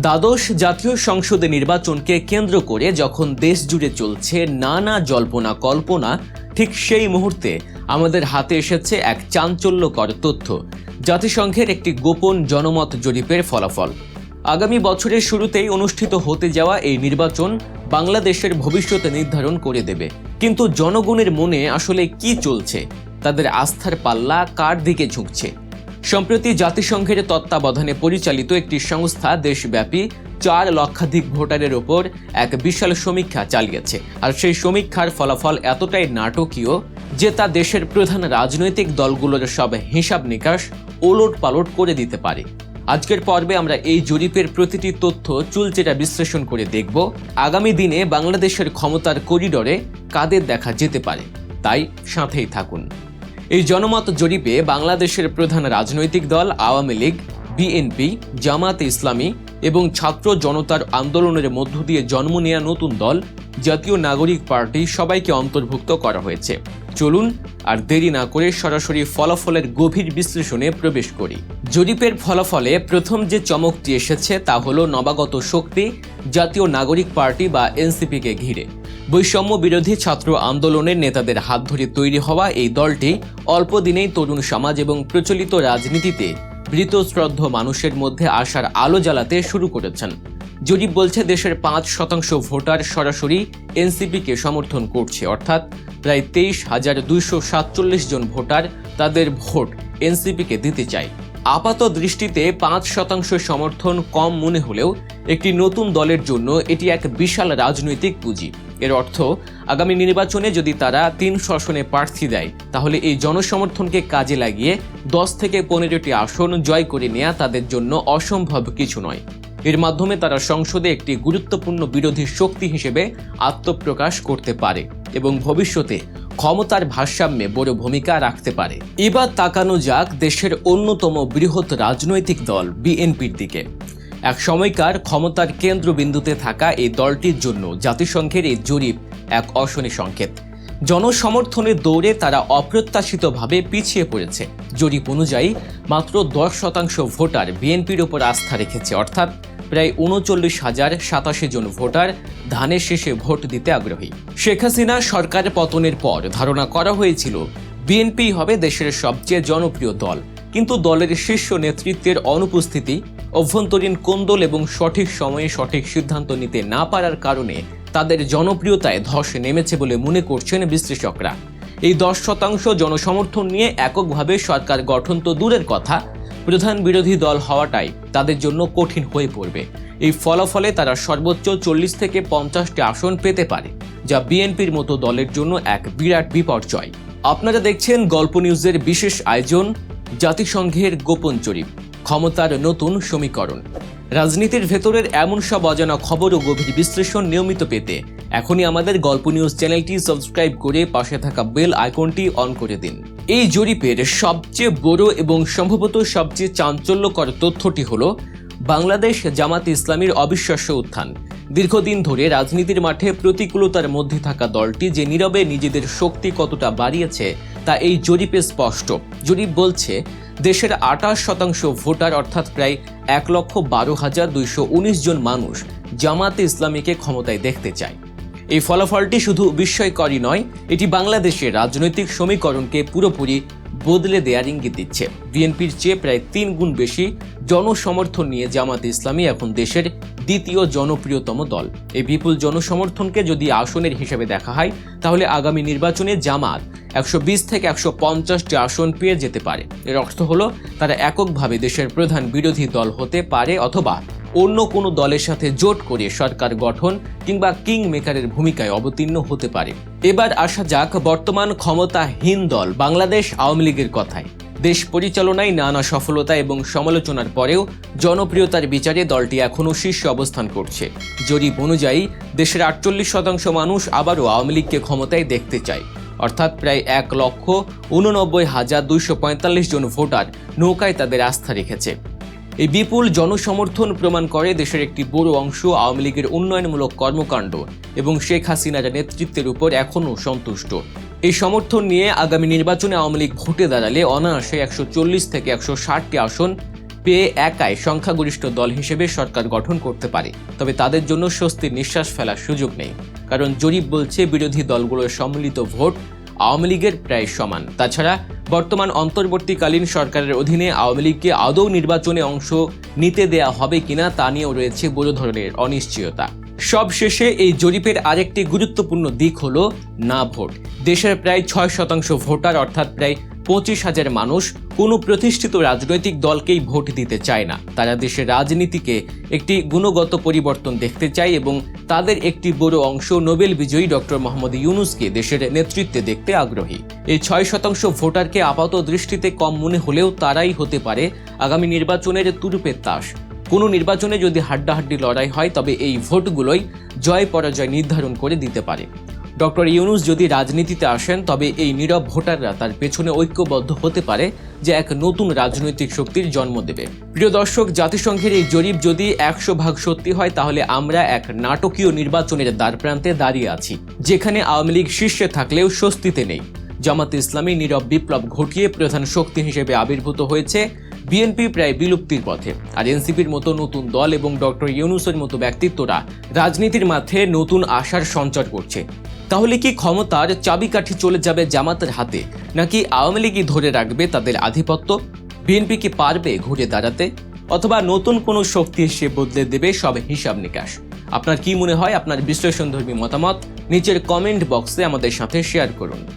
দ্বাদশ জাতীয় সংসদে নির্বাচনকে কেন্দ্র করে যখন দেশ জুড়ে চলছে নানা জল্পনা কল্পনা, ঠিক সেই মুহূর্তে আমাদের হাতে এসেছে এক চাঞ্চল্যকর তথ্য, জাতিসংঘের একটি গোপন জনমত জরিপের ফলাফল। আগামী বছরের শুরুতেই অনুষ্ঠিত হতে যাওয়া এই নির্বাচন বাংলাদেশের ভবিষ্যৎ নির্ধারণ করে দেবে। কিন্তু জনগণের মনে আসলে কি চলছে? তাদের আস্থার পাল্লা কার দিকে ঝুঁকছে? সম্প্রতি জাতিসংঘের তত্ত্বাবধানে পরিচালিত একটি সংস্থা দেশব্যাপী চার লক্ষাধিক ভোটারের ওপর এক বিশাল সমীক্ষা চালিয়েছে। আর সেই সমীক্ষার ফলাফল এতটাই নাটকীয় যে তা দেশের প্রধান রাজনৈতিক দলগুলোর সব হিসাব নিকাশ ওলট পালট করে দিতে পারে। আজকের পর্বে আমরা এই জরিপের প্রতিটি তথ্য চুলচেরা বিশ্লেষণ করে দেখব। আগামী দিনে বাংলাদেশের ক্ষমতার করিডরে কাদের দেখা যেতে পারে। তাই সাথেই থাকুন। এই জনমত জরিপে বাংলাদেশের প্রধান রাজনৈতিক দল, আওয়ামী লীগ, বিএনপি, জামাত ইসলামী এবং ছাত্র জনতার আন্দোলনের মধ্য দিয়ে জন্ম নেয়া নতুন দল, জাতীয় নাগরিক পার্টি সবাইকে অন্তর্ভুক্ত করা হয়েছে। চলুন আর দেরি না করে সরাসরি ফলাফলের গভীর বিশ্লেষণে প্রবেশ করি। জরিপের ফলাফলে প্রথম যে চমকটি এসেছে তা হলো নবাগত শক্তি, জাতীয় নাগরিক পার্টি বা এনসিপিকে ঘিরে। বৈষম্য বিরোধী ছাত্র আন্দোলনের নেতাদের হাত ধরে তৈরি হওয়া এই দলটি অল্প দিনেই তরুণ সমাজ এবং প্রচলিত রাজনীতিতে বৃতশ্রদ্ধ মানুষের মধ্যে আসার আলো জ্বালাতে শুরু করেছেন। জরিপ বলছে দেশের পাঁচ শতাংশ ভোটার সরাসরি এনসিপিকে সমর্থন করছে, অর্থাৎ প্রায় তেইশ হাজার দুইশো সাতচল্লিশ জন ভোটার তাদের ভোট এনসিপিকে দিতে চায়। আপাত দৃষ্টিতে পাঁচ শতাংশ সমর্থন কম মনে হলেও একটি নতুন দলের জন্য এটি এক বিশাল রাজনৈতিক পুঁজি। এর অর্থ, আগামী নির্বাচনে যদি তারা তিন শাসনে প্রার্থী দেয়, তাহলে এই জনসমর্থনকে কাজে লাগিয়ে দশ থেকে পনেরোটি আসন জয় করে নেওয়া তাদের জন্য অসম্ভব কিছু নয়। এর মাধ্যমে তারা সংসদে একটি গুরুত্বপূর্ণ বিরোধী শক্তি হিসেবে আত্মপ্রকাশ করতে পারে এবং ভবিষ্যতে ক্ষমতার ভারসাম্যে বড় ভূমিকা রাখতে পারে। এবার তাকানো যাক দেশের অন্যতম বৃহৎ রাজনৈতিক দল, বিএনপির দিকে। এক সময়কার ক্ষমতার কেন্দ্রবিন্দুতে থাকা এই দলটির জন্য জাতিসংঘের এই জরিপ এক অশনি সংকেত। জনসমর্থনের দৌড়ে তারা অপ্রত্যাশিতভাবে পিছিয়ে পড়েছে। জরিপ অনুযায়ী, মাত্র দশ শতাংশ ভোটার বিএনপির ওপর আস্থা রেখেছে, অর্থাৎ প্রায় উনচল্লিশ হাজার সাতাশি জন ভোটার ধানের শেষে ভোট দিতে আগ্রহী। শেখ হাসিনা সরকার পতনের পর ধারণা করা হয়েছিল বিএনপি হবে দেশের সবচেয়ে জনপ্রিয় দল। কিন্তু দলের শীর্ষ নেতৃত্বের অনুপস্থিতি অভ্যন্তরীণ কোন্দল এবং সঠিক সময়ে সঠিক সিদ্ধান্ত নিতে না পারার কারণে তাদের জনপ্রিয়তায় ধস নেমেছে বলে মনে করছেন বিশ্লেষকরা। এই দশ শতাংশ জনসমর্থন নিয়ে এককভাবে সরকার গঠন তো দূরের কথা, প্রধান বিরোধী দল হওয়াটাই তাদের জন্য কঠিন হয়ে পড়বে। এই ফলাফলে তারা সর্বোচ্চ চল্লিশ থেকে পঞ্চাশটি আসন পেতে পারে, যা বিএনপির মতো দলের জন্য এক বিরাট বিপর্যয়। আপনারা দেখছেন গল্প নিউজের বিশেষ আয়োজন। জাতিসংঘের গোপন জরিপ ক্ষমতার নতুন সমীকরণ। রাজনীতির ভেতরের এমন সব অজানা খবর ও গভীর বিশ্লেষণ নিয়মিত পেতে এখনই আমাদের গল্প নিউজ চ্যানেলটি সাবস্ক্রাইব করে পাশে থাকা বেল আইকনটি অন করে দিন। এই জরিপের সবচেয়ে বড় এবং সম্ভবত সবচেয়ে চাঞ্চল্যকর তথ্যটি হল, বাংলাদেশ জামাত ইসলামীর অবিশ্বাস্য উত্থান। দীর্ঘদিন ধরে রাজনীতির মাঠে প্রতিকূলতার মধ্যে থাকা দলটি যে নীরবে নিজেদের শক্তি কতটা বাড়িয়েছে তা এই জরিপে স্পষ্ট। জরিপ বলছে, দেশের আঠাশ শতাংশ ভোটার, অর্থাৎ প্রায় এক লক্ষ বারো হাজার দুইশো উনিশ জন মানুষ জামাতে ইসলামীকে ক্ষমতায় দেখতে চায়। এই ফলাফলটি শুধু বিস্ময়করই নয়, এটি বাংলাদেশের রাজনৈতিক সমীকরণকে পুরোপুরি বদলে দেয়ার ইঙ্গিত দিচ্ছে। বিএনপির চেয়ে প্রায় তিন গুণ বেশি জনসমর্থন নিয়ে জামাত ইসলামী এখন দেশের দ্বিতীয় জনপ্রিয়তম দল। এই বিপুল জনসমর্থনকে যদি আসনের হিসেবে দেখা হয়, তাহলে আগামী নির্বাচনে জামাত একশো বিশ থেকে একশো পঞ্চাশটি আসন পেয়ে যেতে পারে। এর অর্থ হলো, তারা এককভাবে দেশের প্রধান বিরোধী দল হতে পারে অথবা অন্য কোনো দলের সাথে জোট করে সরকার গঠন কিংবা কিং মেকারের ভূমিকায় অবতীর্ণ হতে পারে। এবার আসা যাক বর্তমান ক্ষমতাহীন দল বাংলাদেশ আওয়ামী লীগের কথায়। দেশ পরিচালনায় নানা সফলতা এবং সমালোচনার পরেও জনপ্রিয়তার বিচারে দলটি এখনও শীর্ষে অবস্থান করছে। জরিপ অনুযায়ী, দেশের আটচল্লিশ শতাংশ মানুষ আবারও আওয়ামী লীগকে ক্ষমতায় দেখতে চায়। অর্থাৎ প্রায় এক লক্ষ উননব্বই হাজার দুইশো পঁয়তাল্লিশ জন ভোটার নৌকায় তাদের আস্থা রেখেছে। এই বিপুল জনসমর্থন প্রমাণ করে দেশের একটি বড় অংশ আওয়ামী লীগের উন্নয়নমূলক কর্মকাণ্ড এবং শেখ হাসিনার নেতৃত্বের উপর এখনও সন্তুষ্ট। এই সমর্থন নিয়ে আগামী নির্বাচনে আওয়ামী লীগ ভোটে দাঁড়ালে অনায়াসে একশো চল্লিশ থেকে একশো ষাটটি আসন পেয়ে একাই সংখ্যাগরিষ্ঠ দল হিসেবে সরকার গঠন করতে পারে। তবে তাদের জন্য স্বস্তির নিঃশ্বাস ফেলার সুযোগ নেই। কারণ জরিপ বলছে বিরোধী দলগুলোর সম্মিলিত ভোট আওয়ামী লীগের প্রায় সমান। তাছাড়া বর্তমান অন্তর্বর্তীকালীন সরকারের অধীনে আওয়ামী লীগকে আদৌ নির্বাচনে অংশ নিতে দেয়া হবে কিনা তা নিয়েও রয়েছে বড় ধরনের অনিশ্চয়তা। সব শেষে এই জরিপের আরেকটি গুরুত্বপূর্ণ দিক হল না ভোট। দেশের প্রায় ছয় শতাংশ ভোটার, অর্থাৎ প্রায় পঁচিশ হাজার মানুষ কোনো প্রতিষ্ঠিত রাজনৈতিক দলকেই ভোট দিতে চায় না। তারা দেশের রাজনীতিকে একটি গুণগত পরিবর্তন দেখতে চায় এবং তাদের একটি বড় অংশ নোবেল বিজয়ী ডক্টর মোহাম্মদ ইউনুসকে দেশের নেতৃত্বে দেখতে আগ্রহী। এই ছয় শতাংশ ভোটারকে আপাত দৃষ্টিতে কম মনে হলেও তারাই হতে পারে আগামী নির্বাচনের তুরুপের তাস। কোনো নির্বাচনে যদি হাড্ডাহাড্ডি লড়াই হয়, তবে এই ভোটগুলোই জয় পরাজয় নির্ধারণ করে দিতে পারে। ডক্টর ইউনুস যদি রাজনীতিতে আসেন, তবে এই নীরব ভোটাররা তার পেছনে ঐক্যবদ্ধ হতে পারে যে এক নতুন রাজনৈতিক শক্তির জন্ম দেবে। প্রিয় দর্শক, জাতিসংঘের এই জরিপ যদি একশো ভাগ সত্যি হয়, তাহলে আমরা এক নাটকীয় নির্বাচনের দ্বারপ্রান্তে দাঁড়িয়ে আছি, যেখানে আওয়ামী লীগ শীর্ষে থাকলেও স্বস্তিতে নেই। জামাত ইসলামী নীরব বিপ্লব ঘটিয়ে প্রধান শক্তি হিসেবে আবির্ভূত হয়েছে বিএনপি প্রায় বিলুপ্তির পথে। আর এনসিপির মতো নতুন দল এবং ডক্টর ইউনুসের মতো ব্যক্তিত্বরা রাজনীতির মাঠে নতুন আশার সঞ্চার করছে। তাহলে কি ক্ষমতার চাবিকাঠি চলে যাবে জামাতের হাতে? নাকি আওয়ামী লীগই ধরে রাখবে তাদের আধিপত্য? বিএনপি কি পারবে ঘুরে দাঁড়াতে? অথবা নতুন কোনো শক্তি এসে বদলে দেবে সব হিসাব নিকাশ? আপনার কি মনে হয়? আপনার বিশ্লেষণধর্মী মতামত নিচের কমেন্ট বক্সে আমাদের সাথে শেয়ার করুন।